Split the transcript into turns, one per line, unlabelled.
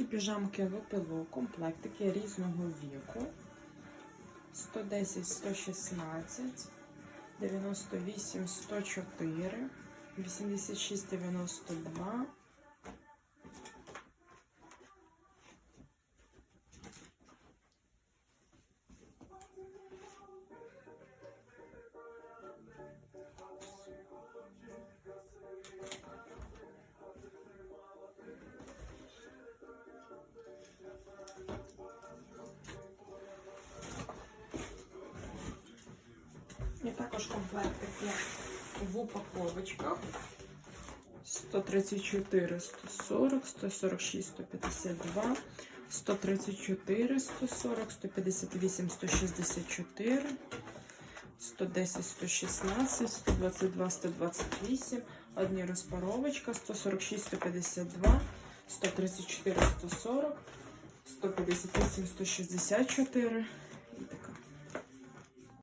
Ці піжамки ВПЛО, комплектики різного віку. 110, 116, 98, 104, 86, 92. І також комплектики в упаковочках. 134, 140, 146, 152, 134, 140, 158, 164, 110, 116, 122, 128, одні розпаровочка, 146, 152, 134, 140, 158, 164,